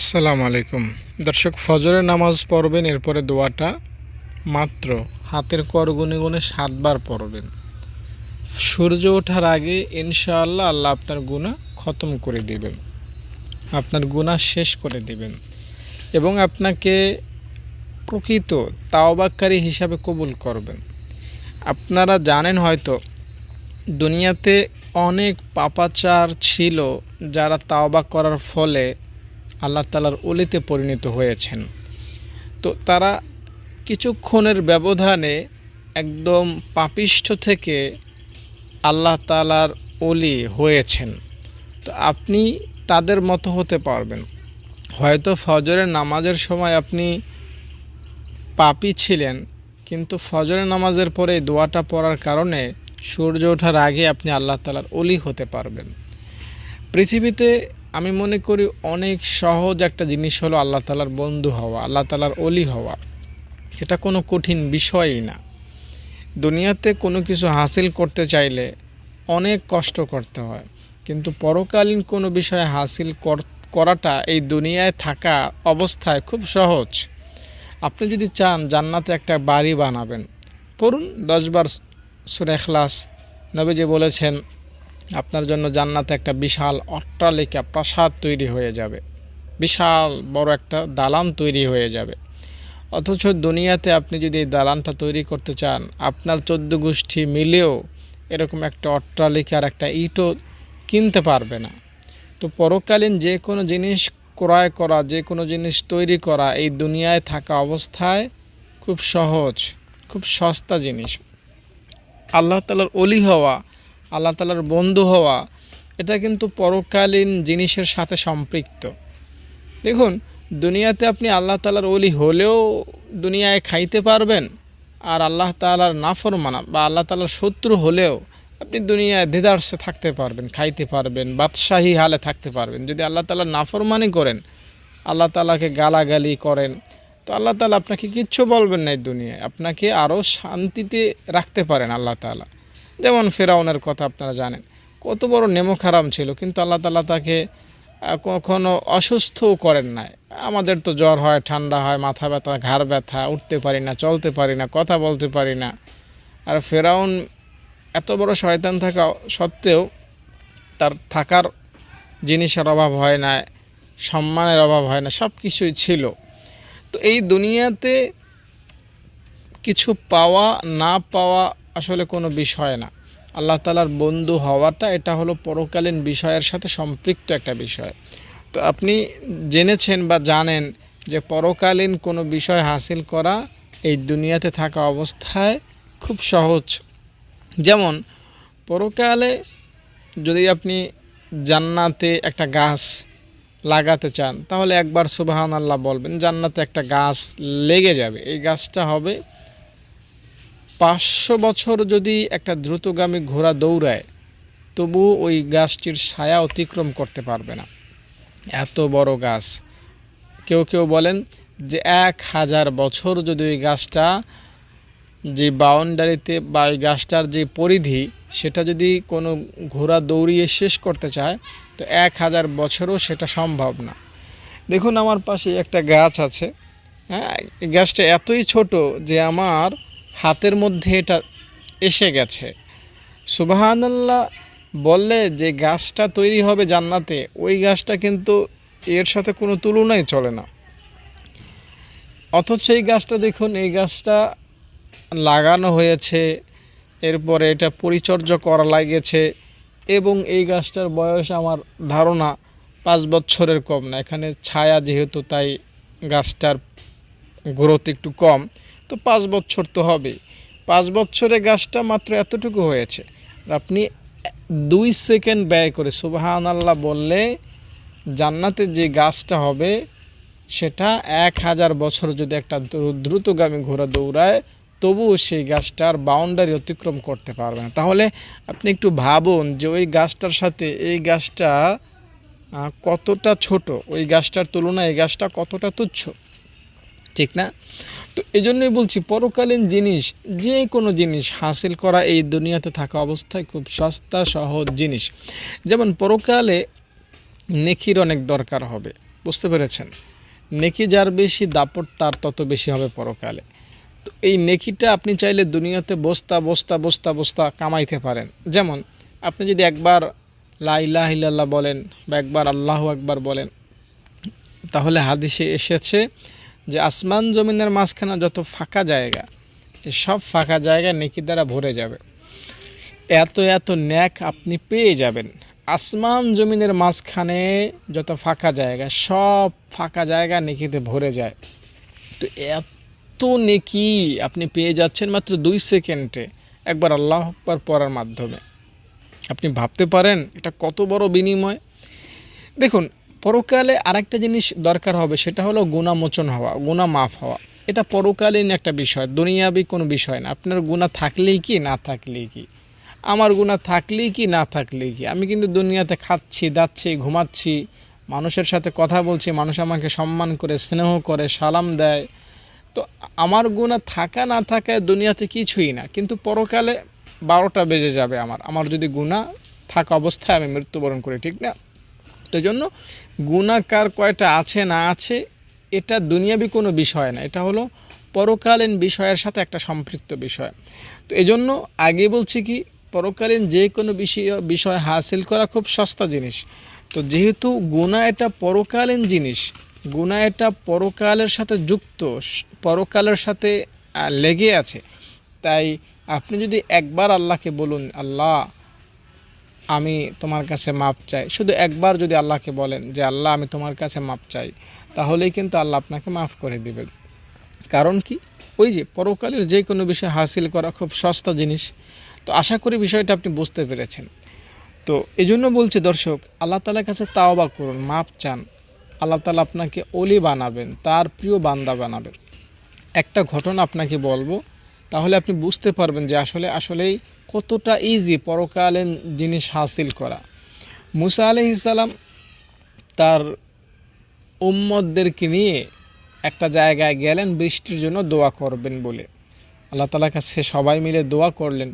আসসালামু আলাইকুম। দর্শক, ফজরের নামাজ পড়বেন, এরপরে দোয়াটা মাত্র হাতের কর গুনে গুনে সাতবার পড়বেন। সূর্য ওঠার আগে ইনশাআল্লাহ আল্লাহ আপনার গুনাহ খতম করে দিবেন। আপনার গুনাহ শেষ করে দিবেন। এবং আপনাকে প্রকৃত তাওবাক্কারী হিসাবে কবুল করবেন। আপনারা জানেন হয়তো, দুনিয়াতে অনেক পাপাচার ছিল যারা তাওবা করার ফলে আল্লাহ তালার অলিতে পরিণত হয়েছেন। তো তারা কিছুক্ষণের ব্যবধানে একদম পাপিষ্ঠ থেকে আল্লাহ তালার অলি হয়েছেন। তো আপনি তাদের মতো হতে পারবেন। হয়তো ফজরের নামাজের সময় আপনি পাপি ছিলেন, কিন্তু ফজরের নামাজের পরে দোয়াটা পড়ার কারণে সূর্য ওঠার আগে আপনি আল্লাহ তালার অলি হতে পারবেন। পৃথিবীতে আমি মনে করি অনেক সহজ একটা জিনিস হলো আল্লাহ তালার বন্ধু হওয়া, আল্লাহ তালার অলি হওয়া। এটা কোনো কঠিন বিষয়ই না। দুনিয়াতে কোনো কিছু হাসিল করতে চাইলে অনেক কষ্ট করতে হয়, কিন্তু পরকালীন কোনো বিষয়ে হাসিল করাটা এই দুনিয়ায় থাকা অবস্থায় খুব সহজ। আপনি যদি চান জান্নাতে একটা বাড়ি বানাবেন, পড়ুন দশবার সুরে এখলাস নবীজি বলেছেন আপনার জন্য জান্নাতে একটা বিশাল অট্টালিকা প্রাসাদ তৈরি হয়ে যাবে। বিশাল বড় একটা দালান তৈরি হয়ে যাবে। অথচ দুনিয়াতে আপনি যদি এই দালানটা তৈরি করতে চান, আপনার চোদ্দ গোষ্ঠী মিলেও এরকম একটা অট্টালিকার একটা ইটও কিনতে পারবে না। তো পরকালীন যে কোনো জিনিস ক্রয় করা, যে কোনো জিনিস তৈরি করা এই দুনিয়ায় থাকা অবস্থায় খুব সহজ, খুব সস্তা জিনিস। আল্লাহ তালার অলি হওয়া আল্লাহ তালার বন্ধু হওয়া, এটা কিন্তু পরকালীন জিনিসের সাথে সম্পৃক্ত। দেখুন, দুনিয়াতে আপনি আল্লাহ তালার অলি হলেও দুনিয়ায় খাইতে পারবেন, আর আল্লাহ তালার নাফরমানা বা আল্লাহ তালার শত্রু হলেও আপনি দুনিয়ায় দেদার্সে থাকতে পারবেন, খাইতে পারবেন, বাদশাহী হালে থাকতে পারবেন। যদি আল্লাহ তালার নাফরমানি করেন, আল্লাহ তালাকে গালাগালি করেন, তো আল্লাহ তালা আপনাকে কিচ্ছু বলবেন না এই দুনিয়ায়। আপনাকে আরও শান্তিতে রাখতে পারেন আল্লাহ তালা যেমন ফেরাউনের কথা আপনারা জানেন, কত বড় নেমো খারাম ছিল, কিন্তু আল্লাহ তালা তাকে কখনো অসুস্থও করেন নাই। আমাদের তো জ্বর হয়, ঠান্ডা হয়, মাথা ব্যথা, ঘাড় ব্যথা, উঠতে পারি না, চলতে পারি না, কথা বলতে পারি না। আর ফেরাউন এত বড় শয়তান থাকা সত্ত্বেও তার থাকার জিনিসের অভাব হয় না, সম্মানের অভাব হয় না সব কিছুই ছিল। তো এই দুনিয়াতে কিছু পাওয়া, না পাওয়া আসলে কোনো বিষয় না। আল্লাহ তালার বন্ধু হওয়াটা এটা হলো পরকালীন বিষয়ের সাথে সম্পৃক্ত একটা বিষয়। তো আপনি জেনেছেন বা জানেন যে পরকালীন কোনো বিষয় হাসিল করা এই দুনিয়াতে থাকা অবস্থায় খুব সহজ। যেমন, পরকালে যদি আপনি জান্নাতে একটা গাছ লাগাতে চান, তাহলে একবার সুবাহান আল্লাহ বলবেন, জান্নাতে একটা গাছ লেগে যাবে। এই গাছটা হবে পাঁচশো বছর যদি একটা দ্রুতগামী ঘোড়া দৌড়ায়, তবু ওই গাছটির ছায়া অতিক্রম করতে পারবে না। এত বড় গাছ। কেউ কেউ বলেন যে এক হাজার বছর যদি ওই গাছটা যে বাউন্ডারিতে বা ওই গাছটার যে পরিধি, সেটা যদি কোনো ঘোড়া দৌড়িয়ে শেষ করতে চায়, তো এক হাজার বছরও সেটা সম্ভব না। দেখুন আমার পাশে একটা গাছ আছে। হ্যাঁ গাছটা এতই ছোট যে আমার হাতের মধ্যে এটা এসে গেছে। সুবাহান্লাহ বললে যে গাছটা তৈরি হবে জান্নাতে, ওই গাছটা কিন্তু এর সাথে কোনো তুলনাই চলে না। অথচ এই গাছটা দেখুন, এই গাছটা লাগানো হয়েছে, এরপরে এটা পরিচর্যা করা লাগেছে এবং এই গাছটার বয়স আমার ধারণা পাঁচ বছরের কম না। এখানে ছায়া যেহেতু, তাই গাছটার গ্রোথ একটু কম। তো পাঁচ বছর তো হবে। পাঁচ বছরে গাছটা মাত্র এতটুকু হয়েছে। আর আপনি দুই সেকেন্ড ব্যয় করে সুবাহান আল্লাহ বললে জান্নাতে যে গাছটা হবে, সেটা এক হাজার বছর যদি একটা দ্রুতগামী ঘোড়া দৌড়ায়, তবুও সেই গাছটার বাউন্ডারি অতিক্রম করতে পারবে না। তাহলে আপনি একটু ভাবুন যে ওই গাছটার সাথে এই গাছটা কতটা ছোট? ওই গাছটার তুলনায় এই গাছটা কতটা তুচ্ছ? ঠিক না? তো এই জন্যই বলছি, পরকালীন জিনিস, যে কোনো জিনিস হাসিল করা এই দুনিয়াতে থাকা অবস্থায় খুব সস্তা, সহজ জিনিস। যেমন পরকালে নেকির অনেক দরকার হবে, বুঝতে পেরেছেন? নেকি যার বেশি দাপট, তার তত বেশি হবে পরকালে। তো এই নেকিটা আপনি চাইলে দুনিয়াতে বস্তা বস্তা বস্তা বস্তা কামাইতে পারেন। যেমন, আপনি যদি একবার লাইলাহ ইল্লাল্লাহ বলেন বা একবার আল্লাহ একবার বলেন, তাহলে হাদিসে এসেছে যে আসমান জমিনের মাঝখানে যত ফাঁকা জায়গা সব ফাঁকা জায়গা নেকি দ্বারা ভরে যাবে। এত এত ন্যাক আপনি পেয়ে যাবেন। আসমান জমিনের মাঝখানে যত ফাঁকা জায়গা, সব ফাঁকা জায়গা নেকিতে ভরে যায়। তো এত নেকি আপনি পেয়ে যাচ্ছেন মাত্র দুই সেকেন্ডে, একবার আল্লাহ আকবার পড়ার মাধ্যমে। আপনি ভাবতে পারেন, এটা কত বড় বিনিময়? দেখুন পরকালে আরেকটা জিনিস দরকার হবে, সেটা হলো গুণামোচন হওয়া গুণা মাফ হওয়া। এটা পরকালীন একটা বিষয়, দুনিয়াবি কোনো বিষয় না। আপনার গুণা থাকলেই কি, না থাকলেই কি? আমার গুণা থাকলেই কি, না থাকলেই কি? আমি কিন্তু দুনিয়াতে খাচ্ছি, দাচ্ছি, ঘুমাচ্ছি, মানুষের সাথে কথা বলছি, মানুষ আমাকে সম্মান করে, স্নেহ করে, সালাম দেয়। তো আমার গুণা থাকা, না থাকায় দুনিয়াতে কিছুই না। কিন্তু পরকালে বারোটা বেজে যাবে আমার। আমার যদি গুণা থাকা অবস্থায় আমি মৃত্যুবরণ করি, ঠিক না? তো জন্য গুণাকার কয়টা আছে না আছে, এটা দুনিয়াবি কোনো বিষয় না। এটা হলো পরকালীন বিষয়ের সাথে একটা সম্পৃক্ত বিষয়। তো এজন্য আগে বলছি কি, পরকালীন যে কোনো বিষয় বিষয় হাসিল করা খুব সস্তা জিনিস। তো যেহেতু গুণা এটা পরকালীন জিনিস, গুণা এটা পরকালের সাথে যুক্ত, পরকালের সাথে লেগে আছে। তাই আপনি যদি একবার আল্লাহকে বলুন, আল্লাহ আমি তোমার কাছে মাপ চাই। শুধু একবার যদি আল্লাহকে বলেন যে, আল্লাহ, আমি তোমার কাছে মাপ চাই, তাহলেই কিন্তু আল্লাহ আপনাকে মাফ করে দিবেন। কারণ কি? ওই যে পরকালের যে কোনো বিষয় হাসিল করা খুব সস্তা জিনিস। তো আশা করি বিষয়টা আপনি বুঝতে পেরেছেন। তো এই জন্য বলছি দর্শক, আল্লাহ তালার কাছে তাওবা করুন, মাপ চান। আল্লাহ তালা আপনাকে অলি বানাবেন, তার প্রিয় বান্দা বানাবেন। একটা ঘটনা আপনাকে বলব। তাহলে আপনি বুঝতে পারবেন যে আসলে, আসলেই কতটা ইজি পরকালীন জিনিস হাসিল করা। মুসা আলহিসাল্লাম তার উম্মদদেরকে নিয়ে একটা জায়গায় গেলেন, বৃষ্টির জন্য দোয়া করবেন বলে। আল্লাহ তালার কাছে সবাই মিলে দোয়া করলেন।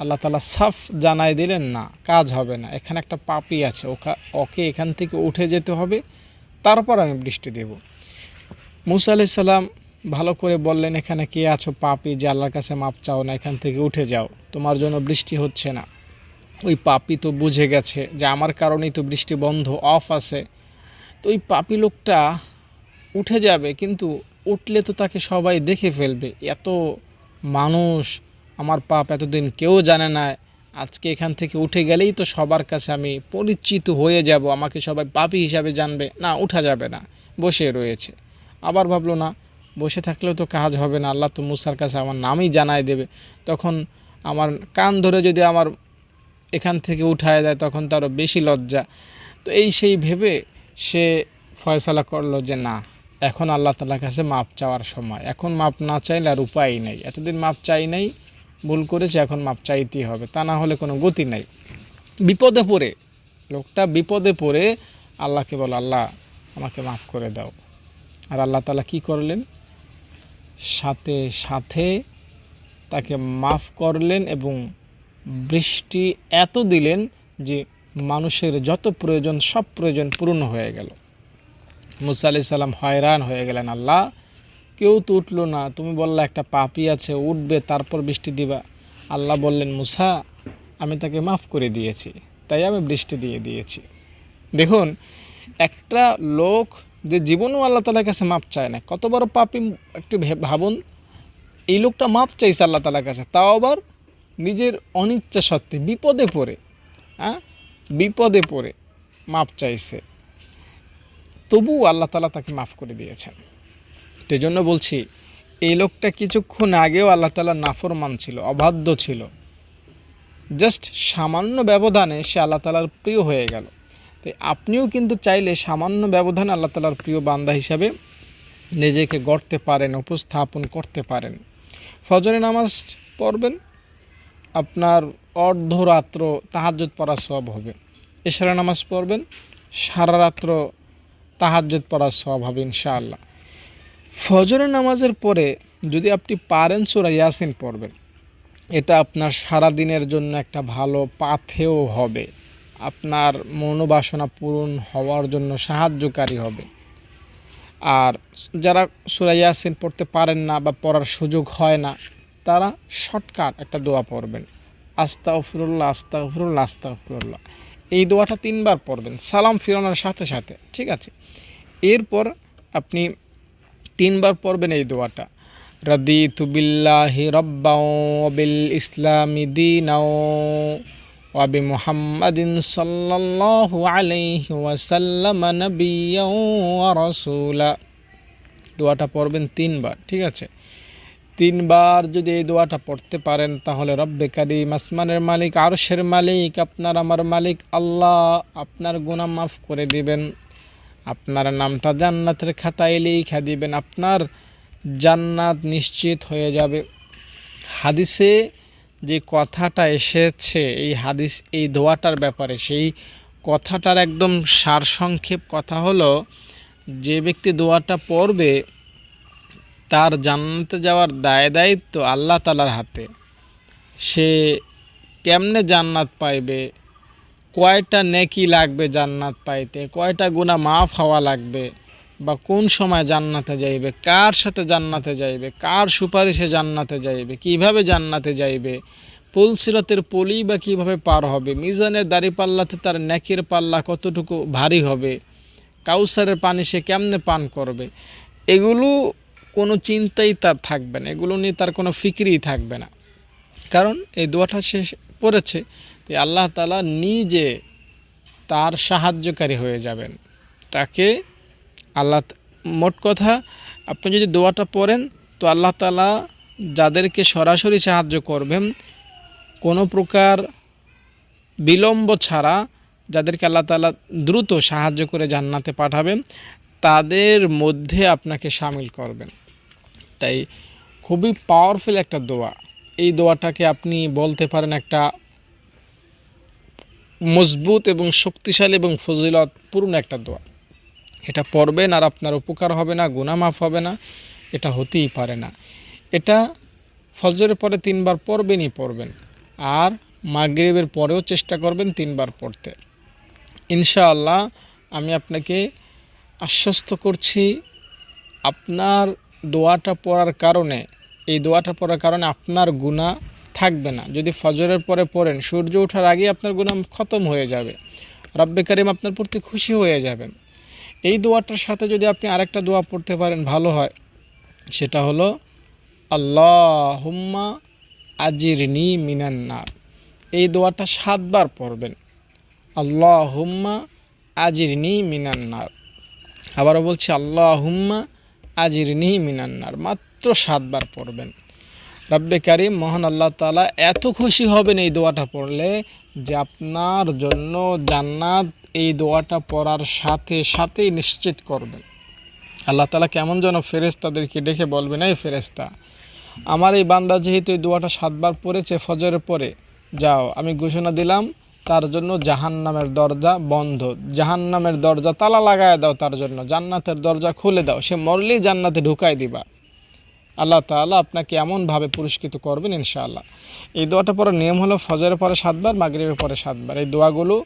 আল্লাহ তালা সাফ জানাই দিলেন, না, কাজ হবে না, এখানে একটা পাপি আছে ওকা ওকে এখান থেকে উঠে যেতে হবে, তারপর আমি বৃষ্টি দেব। মুসা আলাইহিস সালাম ভালো করে বললেন, এখানে কে আছো পাপি যে আল্লাহর কাছে মাপ চাও না? এখান থেকে উঠে যাও। তোমার জন্য বৃষ্টি হচ্ছে না। ওই পাপি তো বুঝে গেছে যে আমার কারণেই তো বৃষ্টি বন্ধ, অফ আছে। তো ওই পাপি লোকটা উঠে যাবে, কিন্তু উঠলে তো তাকে সবাই দেখে ফেলবে। এত মানুষ, আমার পাপ এতদিন কেউ জানে না। আজকে এখান থেকে উঠে গেলেই তো সবার কাছে আমি পরিচিত হয়ে যাব। আমাকে সবাই পাপি হিসাবে জানবে। না, উঠা যাবে না। বসে রয়েছে। আবার ভাবলো, না বসে থাকলেও তো কাজ হবে না, আল্লাহ তো মুসার কাছে আমার নামই জানাই দেবে। তখন আমার কান ধরে যদি আমার এখান থেকে উঠায় দেয়, তখন তো আরও বেশি লজ্জা। তো এই সেই ভেবে সে ফয়সালা করল যে, না, এখন আল্লাহ তালার কাছে মাপ চাওয়ার সময়। এখন মাপ না চাইলে আর উপায় নেই। এতদিন মাপ চাই নাই, ভুল করেছে, এখন মাপ চাইতেই হবে। তা না হলে কোনো গতি নাই। বিপদে পড়ে, লোকটা বিপদে পড়ে আল্লাহকে বলো, আল্লাহ, আমাকে মাফ করে দাও। আর আল্লাহ তালা কি করলেন? সাথে সাথে তাকে মাফ করলেন এবং বৃষ্টি এত দিলেন যে মানুষের যত প্রয়োজন, সব প্রয়োজন পূর্ণ হয়ে গেল। মুসা আলি সাল্লাম হয়রান হয়ে গেলেন, আল্লাহ, কেউ তো উঠল না, তুমি বললা একটা পাপি আছে, উঠবে, তারপর বৃষ্টি দিবা। আল্লাহ বললেন, মুসা, আমি তাকে মাফ করে দিয়েছি, তাই আমি বৃষ্টি দিয়ে দিয়েছি। দেখুন, একটা লোক যে জীবনও আল্লাহ তালার কাছে মাপ চায় না। কত বড় পাপি একটু ভাবুন, এই লোকটা মাপ চাইছে আল্লাহ তালার কাছে, তাও আবার নিজের অনিচ্ছা সত্ত্বে বিপদে পড়ে হ্যাঁ? বিপদে পড়ে মাপ চাইছে। তবুও আল্লাহ তালা তাকে মাফ করে দিয়েছেন। সেই জন্য বলছি, এই লোকটা কিছুক্ষণ আগেও আল্লাহ তালা নাফরমান ছিল, অবাধ্য ছিল। জাস্ট সামান্য ব্যবধানে সে আল্লাহ তালার প্রিয় হয়ে গেল। তাই আপনিও কিন্তু চাইলে সামান্য ব্যবধানে আল্লাহ তালার প্রিয় বান্দা হিসাবে নিজেকে গড়তে পারেন, উপস্থাপন করতে পারেন। ফজরে নামাজ পড়বেন, আপনার অর্ধরাত্র তাহাজ্জুদ পড়া সব হবে। এশারা নামাজ পড়বেন, সারা রাত্র তাহাজ্জুদ পড়ার সব হবে ইনশাআল্লাহ। ফজরের নামাজের পরে যদি আপনি পারেন সুরা ইয়াসিন পড়বেন, এটা আপনার সারা দিনের জন্য একটা ভালো পাথেও হবে। আপনার মনোবাসনা পূরণ হওয়ার জন্য সাহায্যকারী হবে। আর যারা সুরাইয়াসিন পড়তে পারেন না বা পড়ার সুযোগ হয় না, তারা শর্টকাট একটা দোয়া পড়বেন। আস্তা ফিরুল্লাহ আস্তা ফিরুল্লাহ আস্তা ফিরুল্লাহ এই দোয়াটা তিনবার পড়বেন। সালাম ফিরানোর সাথে সাথে, ঠিক আছে? এরপর আপনি তিনবার পড়বেন এই দোয়াটা। রদিতু বিল্লাহি রব্বাও বিল ইসলামি দিনাও। মুহাম্মাদিন সাল্লাল্লাহু আলাইহি ওয়াসাল্লাম নবিয়্যাও ওয়া রাসূলা দোয়াটা পড়বেন তিনবার, ঠিক আছে? তিনবার যদি এই দোয়াটা পড়তে পারেন, তাহলে রব্বে কারিম, আসমানের মালিক, আরশের মালিক, আপনার আমার মালিক, আল্লাহ আপনার গুনাহ মাফ করে দিবেন। আপনার নামটা জান্নাতের খাতায় লিখা দিবেন, আপনার জান্নাত নিশ্চিত হয়ে যাবে। হাদিসে যে কথাটা এসেছে, এই হাদিস, এই দোয়াটার ব্যাপারে, সেই কথাটার একদম সারসংক্ষেপ কথা হলো, যে ব্যক্তি দোয়াটা পড়বে, তার জান্নাতে যাওয়ার দায় দায়িত্ব আল্লাহ তালার হাতে। সে কেমনে জান্নাত পাইবে? কয়টা নেকি লাগবে জান্নাত পাইতে? কয়টা গুণা মাফ হওয়া লাগবে? বা কোন সময় জান্নাতে যাইবে, কার সাথে জান্নাতে যাইবে, কার সুপারিশে জান্নাতে যাইবে, কীভাবে জান্নাতে যাইবে পুলসিরতের পলি বা কীভাবে পার হবে, মিজানের দাড়ি পাল্লাতে তার নেকির পাল্লা কতটুকু ভারী হবে, কাউসারের পানি সে কেমনে পান করবে, এগুলো কোনো চিন্তাই তার থাকবে না, এগুলো নিয়ে তার কোনো ফিক্রিই থাকবে না। কারণ এই দোয়াটা সে পড়েছে তো আল্লাহ তালা নিজে তার সাহায্যকারী হয়ে যাবেন, তাকে আল্লাহ মোট কথা, আপনি যদি দোয়াটা পড়েন, তো আল্লাহ তালা যাদেরকে সরাসরি সাহায্য করবেন, কোনো প্রকার বিলম্ব ছাড়া যাদেরকে আল্লাহ তালা দ্রুত সাহায্য করে জান্নাতে পাঠাবেন, তাদের মধ্যে আপনাকে সামিল করবেন। তাই খুবই পাওয়ারফুল একটা দোয়া। এই দোয়াটাকে আপনি বলতে পারেন একটা মজবুত এবং শক্তিশালী এবং ফজিলতপূর্ণ একটা দোয়া। এটা পড়বেন আর আপনার উপকার হবে না গুনামাফ হবে না, এটা হতেই পারে না। এটা ফজরের পরে তিনবার পড়বেনই পড়বেন, আর মাগরিবের পরেও চেষ্টা করবেন তিনবার পড়তে। ইনশাআল্লাহ আমি আপনাকে আশ্বস্ত করছি, আপনার দোয়াটা পড়ার কারণে, এই দোয়াটা পড়ার কারণে আপনার গুণা থাকবে না। যদি ফজরের পরে পড়েন, সূর্য ওঠার আগে আপনার গুণা খতম হয়ে যাবে, রব্বে কারিম আপনার প্রতি খুশি হয়ে যাবেন। এই দোয়াটার সাথে যদি আপনি আরেকটা দোয়া পড়তে পারেন, ভালো হয়। সেটা হলো আল্লাহ হুম্মা আজিরনি মিনান্নার এই দোয়াটা সাতবার পড়বেন। আল্লাহ হুম্মা আজিরনি মিনান্নার আবারও বলছি আল্লাহ হুম্মা আজিরনি মিনান্নার মাত্র সাতবার পড়বেন। রব্বে কারিম, মোহন আল্লাহ তালা এত খুশি হবেন এই দোয়াটা পড়লে যে আপনার জন্য জান্নাত এই দোয়াটা পড়ার সাথে সাথেই নিশ্চিত করবেন। আল্লাহ তালা কেমন যেন ফেরেস্তাদেরকে ডেকে বলবেন, এই ফেরেস্তা আমার এই বান্দা যেহেতু এই দোয়াটা সাতবার পড়েছে ফজরের পরে, যাও, আমি ঘোষণা দিলাম, তার জন্য জাহান নামের দরজা বন্ধ। জাহান নামের দরজা তালা লাগায় দাও তার জন্য, জান্নাতের দরজা খুলে দাও। সে মরলেই জান্নাতে ঢুকাই দিবা। আল্লাহ তাআলা আপনাকে এমনভাবে পুরস্কৃত করবেন ইনশাআল্লাহ। এই দোয়াটা পরে নিয়ম হলো ফজরের পরে সাতবার, মাগরিবের পরে সাতবার। এই দোয়াগুলো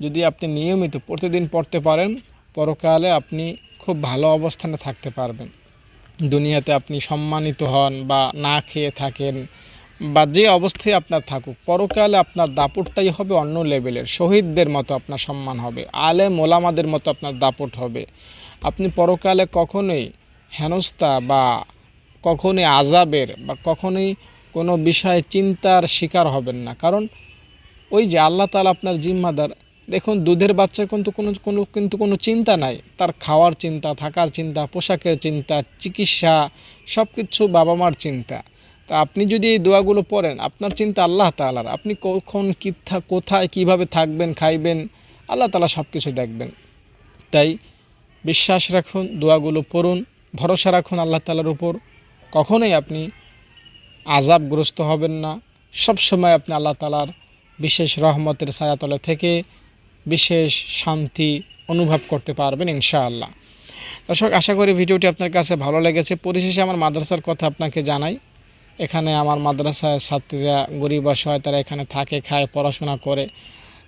যদি আপনি নিয়মিত প্রতিদিন পড়তে পারেন, পরকালে আপনি খুব ভালো অবস্থানে থাকতে পারবেন। দুনিয়াতে আপনি সম্মানিত হন বা না খেয়ে থাকেন বা যে অবস্থায় আপনার থাকুক, পরকালে আপনার দাপটটাই হবে অন্য লেভেলের। শহীদদের মতো আপনার সম্মান হবে আলে মোলামাদের মতো আপনার দাপট হবে। আপনি পরকালে কখনোই হেনস্থা বা কখনোই আজাবের বা কখনোই কোনো বিষয়ে চিন্তার শিকার হবেন না। কারণ ওই যে আল্লাহ তালা আপনার জিম্মাদার দেখুন, দুধের বাচ্চার কিন্তু কোনো কোনো, কিন্তু কোনো চিন্তা নাই। তার খাওয়ার চিন্তা, থাকার চিন্তা, পোশাকের চিন্তা, চিকিৎসা সব কিছু বাবা মার চিন্তা। তা আপনি যদি এই দোয়াগুলো পড়েন, আপনার চিন্তা আল্লাহ তালার আপনি কখন কী কোথায় কীভাবে থাকবেন, খাইবেন, আল্লাহ তালা সব কিছু দেখবেন। তাই বিশ্বাস রাখুন, দোয়াগুলো পড়ুন, ভরসা রাখুন আল্লাহ তালার উপর। কখনোই আপনি আজাবগ্রস্ত হবেন না। সব সময় আপনি আল্লাহ তালার বিশেষ রহমতের ছায়াতলে থেকে বিশেষ শান্তি অনুভব করতে পারবেন ইনশাআল্লাহ। দর্শক আশা করি ভিডিওটি আপনার কাছে ভালো লেগেছে। পরিশেষে আমার মাদ্রাসার কথা আপনাকে জানাই। এখানে আমার মাদ্রাসায় ছাত্রীরা গরিব অসহায় তারা এখানে থাকে খায় পড়াশোনা করে।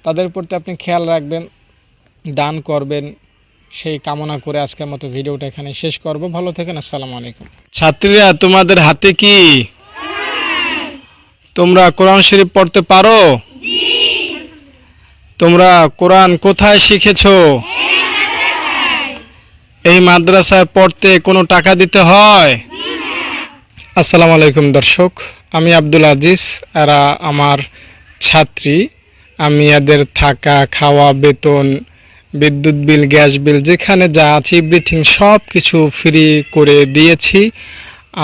তাদের প্রতি আপনি খেয়াল রাখবেন দান করবেন। সেই কামনা করে আজকের মতো ভিডিওটা এখানে শেষ করব। ভালো থাকেন আসসালামু আলাইকুম। ছাত্রীরা তোমাদের হাতে কি? তোমরা কোরআন শরীফ পড়তে পারো? তোমরা কোরআন কোথায় শিখেছো? এই মাদ্রাসায় পড়তে কোনো টাকা দিতে হয়? আসসালামু আলাইকুম দর্শক, আমি আব্দুল আজিজ, এরা আমার ছাত্রী। আমি এদের থাকা, খাওয়া, বেতন, বিদ্যুৎ বিল, গ্যাস বিল, যেখানে যা আছে এভরিথিং সব কিছু ফ্রি করে দিয়েছি।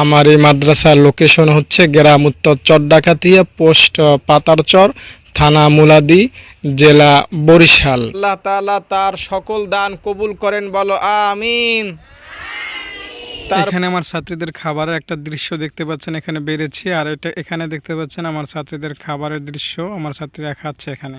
আমার এই মাদ্রাসার লোকেশন হচ্ছে গ্রাম উত্তর চর ডাকাতিয়া, পোস্ট পাতারচর থানা মুলাদি জেলা বরিশাল। আল্লাহ তালা তার সকল দান কবুল করেন বলো আমিন। এখানে আমার ছাত্রীদের খাবারের একটা দৃশ্য দেখতে পাচ্ছেন এখানে বেড়েছি আর এটা এখানে দেখতে পাচ্ছেন আমার ছাত্রীদের খাবারের দৃশ্য আমার ছাত্রীরা খাচ্ছে এখানে।